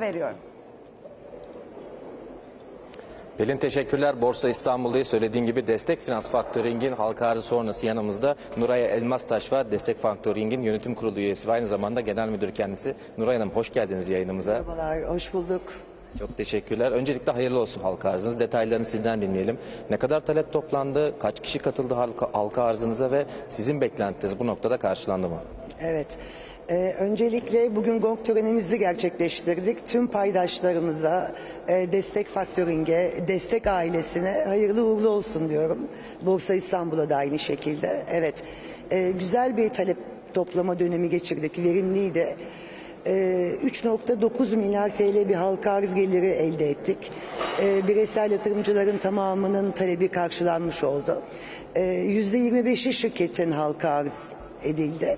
veriyorum. Pelin teşekkürler. Borsa İstanbul'da söylediğin gibi Destek Finans Faktöring'in halka arzı sonrası yanımızda Nuray Elmastaş var. Destek Faktöring'in yönetim kurulu üyesi ve aynı zamanda genel müdür kendisi. Nuray Hanım hoş geldiniz yayınımıza. Merhabalar, hoş bulduk. Çok teşekkürler. Öncelikle hayırlı olsun halka arzınız. Detaylarını sizden dinleyelim. Ne kadar talep toplandı? Kaç kişi katıldı halka, halka arzınıza ve sizin beklentiniz bu noktada karşılandı mı? Evet. Ee, öncelikle bugün gong törenimizi gerçekleştirdik. Tüm paydaşlarımıza, e, destek faktöringe, destek ailesine hayırlı uğurlu olsun diyorum. Borsa İstanbul'a da aynı şekilde. Evet, e, güzel bir talep toplama dönemi geçirdik, verimliydi. E, 3.9 milyar TL bir halka arz geliri elde ettik. E, bireysel yatırımcıların tamamının talebi karşılanmış oldu. E, %25'i şirketin halka arz edildi.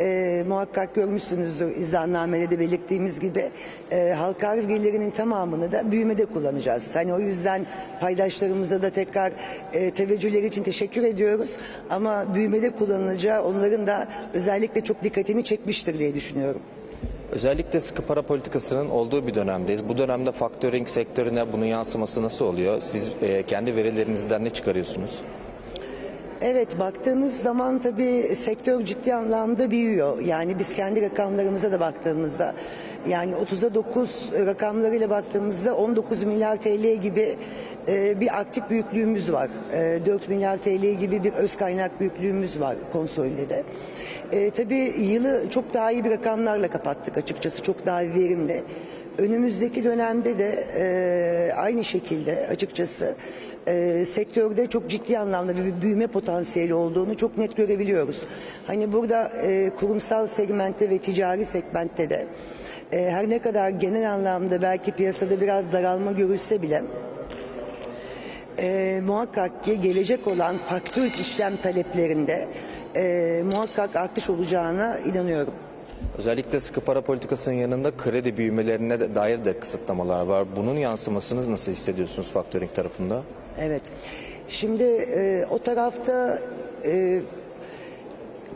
E, muhakkak görmüşsünüzdür izahnamede de belirttiğimiz gibi e, halka arz gelirinin tamamını da büyümede kullanacağız. Hani o yüzden paydaşlarımıza da tekrar e, teveccühleri için teşekkür ediyoruz. Ama büyümede kullanılacağı onların da özellikle çok dikkatini çekmiştir diye düşünüyorum. Özellikle sıkı para politikasının olduğu bir dönemdeyiz. Bu dönemde faktöring sektörüne bunun yansıması nasıl oluyor? Siz e, kendi verilerinizden ne çıkarıyorsunuz? Evet baktığınız zaman tabii sektör ciddi anlamda büyüyor. Yani biz kendi rakamlarımıza da baktığımızda yani 30'a 9 rakamlarıyla baktığımızda 19 milyar TL gibi e, bir aktif büyüklüğümüz var. E, 4 milyar TL gibi bir öz kaynak büyüklüğümüz var konsolidede. E, tabii yılı çok daha iyi bir rakamlarla kapattık açıkçası. Çok daha verimli. Önümüzdeki dönemde de e, aynı şekilde açıkçası e, sektörde çok ciddi anlamda bir büyüme potansiyeli olduğunu çok net görebiliyoruz. Hani burada e, kurumsal segmentte ve ticari segmentte de e, her ne kadar genel anlamda belki piyasada biraz daralma görülse bile e, muhakkak ki gelecek olan faktör işlem taleplerinde e, muhakkak artış olacağına inanıyorum. Özellikle sıkı para politikasının yanında kredi büyümelerine de dair de kısıtlamalar var. Bunun yansımasını nasıl hissediyorsunuz faktöring tarafında? Evet. Şimdi e, o tarafta e,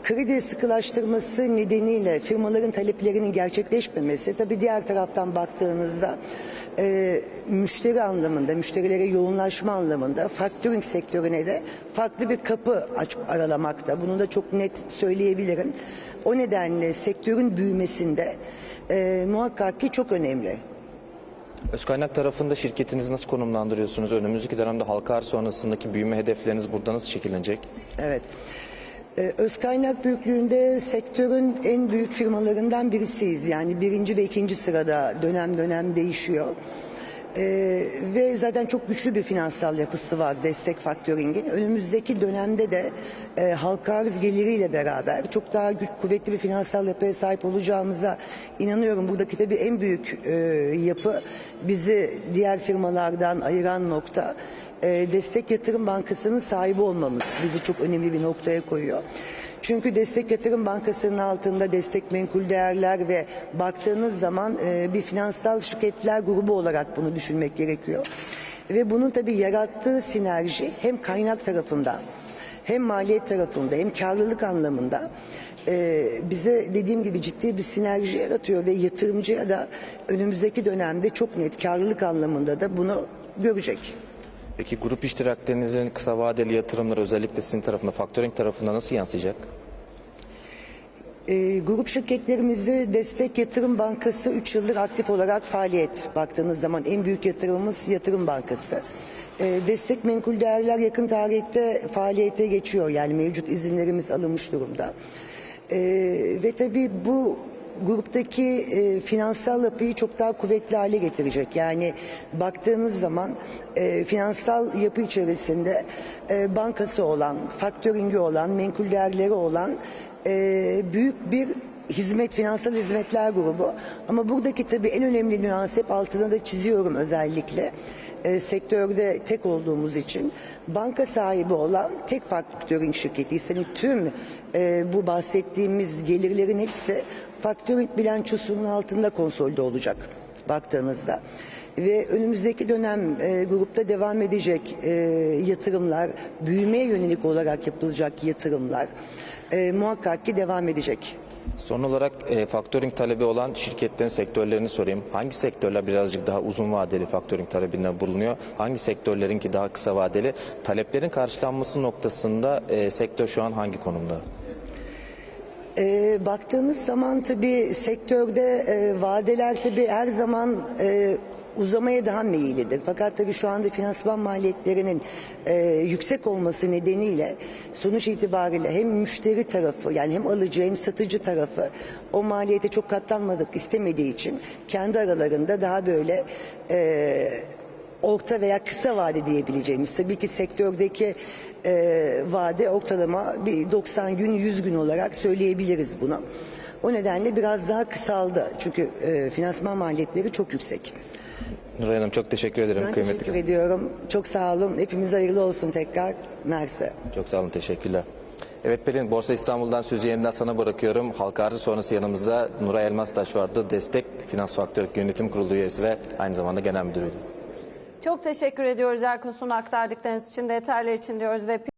kredi sıkılaştırması nedeniyle firmaların taleplerinin gerçekleşmemesi tabii diğer taraftan baktığınızda e, müşteri anlamında, müşterilere yoğunlaşma anlamında faktörink sektörüne de farklı bir kapı aç, aralamakta. Bunu da çok net söyleyebilirim. O nedenle sektörün büyümesinde e, muhakkak ki çok önemli. Öz kaynak tarafında şirketinizi nasıl konumlandırıyorsunuz? Önümüzdeki dönemde halka arz sonrasındaki büyüme hedefleriniz burada nasıl şekillenecek? Evet. Ee, öz kaynak büyüklüğünde sektörün en büyük firmalarından birisiyiz. Yani birinci ve ikinci sırada dönem dönem değişiyor. Ee, ve zaten çok güçlü bir finansal yapısı var destek faktöringin. Önümüzdeki dönemde de e, halka arz geliriyle beraber çok daha güç, kuvvetli bir finansal yapıya sahip olacağımıza inanıyorum. Buradaki tabii en büyük e, yapı bizi diğer firmalardan ayıran nokta e, Destek Yatırım Bankası'nın sahibi olmamız bizi çok önemli bir noktaya koyuyor. Çünkü Destek Yatırım Bankası'nın altında destek menkul değerler ve baktığınız zaman e, bir finansal şirketler grubu olarak bunu düşünmek gerekiyor. Ve bunun tabii yarattığı sinerji hem kaynak tarafında hem maliyet tarafında hem karlılık anlamında e, bize dediğim gibi ciddi bir sinerji yaratıyor ve yatırımcıya da önümüzdeki dönemde çok net karlılık anlamında da bunu görecek. Peki grup iştiraklerinizin kısa vadeli yatırımları özellikle sizin tarafında, faktöring tarafında nasıl yansıyacak? E, grup şirketlerimizde Destek Yatırım Bankası 3 yıldır aktif olarak faaliyet. Baktığınız zaman en büyük yatırımımız Yatırım Bankası. E, destek menkul değerler yakın tarihte faaliyete geçiyor. Yani mevcut izinlerimiz alınmış durumda. E, ve tabii bu gruptaki e, finansal yapıyı çok daha kuvvetli hale getirecek. Yani baktığınız zaman e, finansal yapı içerisinde e, bankası olan, faktöringi olan, menkul değerleri olan e, büyük bir hizmet, finansal hizmetler grubu. Ama buradaki tabii en önemli nüans hep altına da çiziyorum özellikle. E, sektörde tek olduğumuz için banka sahibi olan tek faktöring şirketi. Yani tüm e, bu bahsettiğimiz gelirlerin hepsi faktöring bilançosunun altında konsolide olacak baktığınızda. Ve önümüzdeki dönem e, grupta devam edecek e, yatırımlar, büyümeye yönelik olarak yapılacak yatırımlar e, muhakkak ki devam edecek. Son olarak e, faktöring talebi olan şirketlerin sektörlerini sorayım. Hangi sektörler birazcık daha uzun vadeli faktöring talebinde bulunuyor? Hangi sektörlerinki daha kısa vadeli? Taleplerin karşılanması noktasında e, sektör şu an hangi konumda? E, baktığınız zaman tabii sektörde e, vadeler tabii her zaman e, uzamaya daha meyillidir. Fakat tabii şu anda finansman maliyetlerinin e, yüksek olması nedeniyle sonuç itibariyle hem müşteri tarafı yani hem alıcı hem satıcı tarafı o maliyete çok katlanmadık istemediği için kendi aralarında daha böyle e, orta veya kısa vade diyebileceğimiz tabii ki sektördeki e, vade ortalama bir 90 gün 100 gün olarak söyleyebiliriz bunu. O nedenle biraz daha kısaldı çünkü e, finansman maliyetleri çok yüksek. Nuray Hanım çok teşekkür ederim. Ben Kıymetli teşekkür ediyorum. Çok sağ olun. Hepimize hayırlı olsun tekrar. Mersi. Çok sağ olun, teşekkürler. Evet Pelin, Borsa İstanbul'dan sözü yeniden sana bırakıyorum. Halka arzı sonrası yanımızda Nuray Elmastaş vardı. Destek Finans Faktör Yönetim Kurulu üyesi ve aynı zamanda genel müdürüydü. Çok teşekkür ediyoruz Erkun Sun'a aktardıklarınız için, detaylar için diyoruz ve